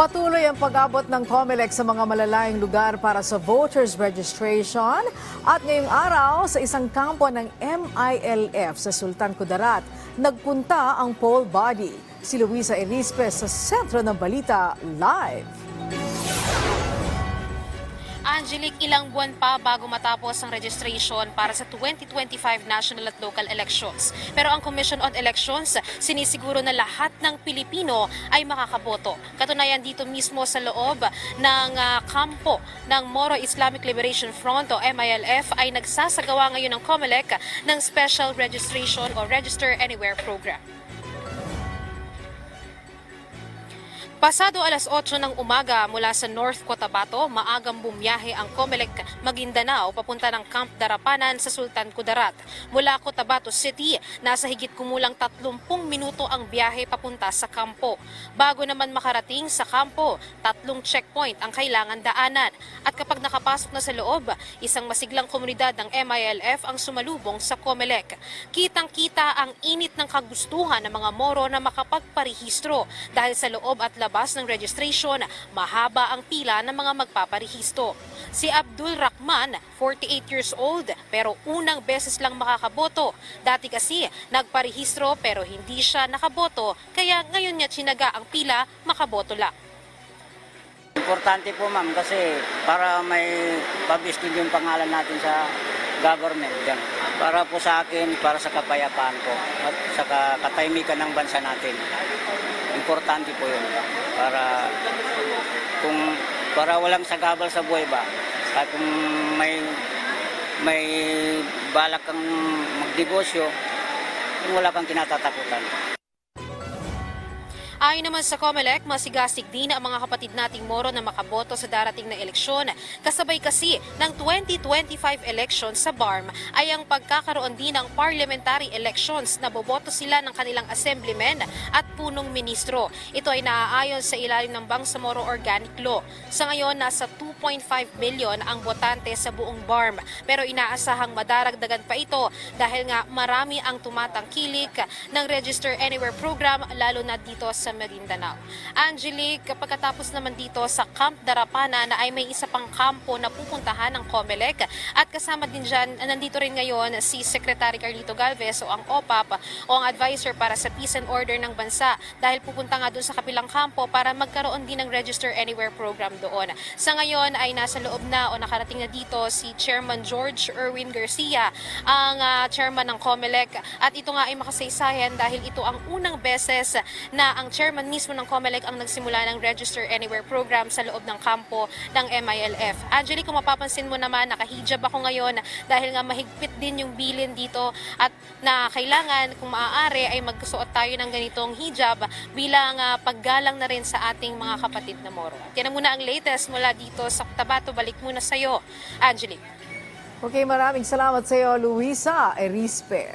Patuloy ang pag-abot ng COMELEC sa mga malalayang lugar para sa voters registration at ngayong araw sa isang kampo ng MILF sa Sultan Kudarat, nagpunta ang poll body. Si Luisa Erispe sa sentro ng balita live. Angelic, ilang buwan pa bago matapos ang registration para sa 2025 national at local elections. Pero ang Commission on Elections sinisiguro na lahat ng Pilipino ay makakaboto. Katunayan dito mismo sa loob ng ah, kampo ng Moro Islamic Liberation Front o MILF ay nagsasagawa ngayon ng COMELEC ng Special Registration o Register Anywhere program. Pasado alas 8 ng umaga mula sa North Cotabato, maagang bumiyahe ang Comelec Maguindanao papunta ng Camp Darapanan sa Sultan Kudarat. Mula Cotabato City, nasa higit kumulang 30 minuto ang biyahe papunta sa kampo. Bago naman makarating sa kampo, tatlong checkpoint ang kailangan daanan. At kapag nakapasok na sa loob, isang masiglang komunidad ng MILF ang sumalubong sa Comelec. Kitang-kita ang init ng kagustuhan ng mga Moro na makapagparehistro dahil sa loob at labas ng registration, mahaba ang pila ng mga magpaparehistro. Si Abdul Rahman, 48 years old, pero unang beses lang makakaboto. Dati kasi nagparehistro pero hindi siya nakaboto, kaya ngayon niya tsinaga ang pila, makaboto lang. Importante po ma'am kasi para may published yung pangalan natin sa government. Yan. Para po sa akin, para sa kapayapaan ko at sa ka- katahimikan ng bansa natin. Importante po yun. Para kung para walang sagabal sa buhay ba at kung may may balak kang magnegosyo, kung wala kang kinatatakutan. Ayon naman sa COMELEC, masigasig din ang mga kapatid nating Moro na makaboto sa darating na eleksyon. Kasabay kasi ng 2025 elections sa BARM ay ang pagkakaroon din ng parliamentary elections na boboto sila ng kanilang assemblymen at punong ministro. Ito ay naaayon sa ilalim ng Bangsamoro Organic Law. Sa ngayon, nasa 2.5 million ang botante sa buong BARM. Pero inaasahang madaragdagan pa ito dahil nga marami ang tumatangkilik ng Register Anywhere program lalo na dito sa Maguindanao. Angelique, pagkatapos naman dito sa Camp Darapana na ay may isa pang kampo na pupuntahan ng COMELEC at kasama din dyan, nandito rin ngayon si Secretary Carlito Galvez o ang OPAP o ang advisor para sa peace and order ng bansa dahil pupunta nga doon sa kapilang kampo para magkaroon din ng Register Anywhere program doon. Sa ngayon ay nasa loob na o nakarating na dito si Chairman George Erwin Garcia, ang ah, chairman ng COMELEC at ito nga ay makasaysayan dahil ito ang unang beses na ang chairman mismo ng COMELEC ang nagsimula ng Register Anywhere program sa loob ng kampo ng MILF. Angelique, kung mapapansin mo naman, nakahijab ako ngayon dahil nga mahigpit din yung bilin dito at na kailangan kung maaari ay magsuot tayo ng ganitong hijab bilang ah, paggalang na rin sa ating mga kapatid na Moro. At yan na muna ang latest mula dito sa Tabato. Balik muna sa'yo, Angelique. Okay, maraming salamat sa iyo, Luisa Erispe.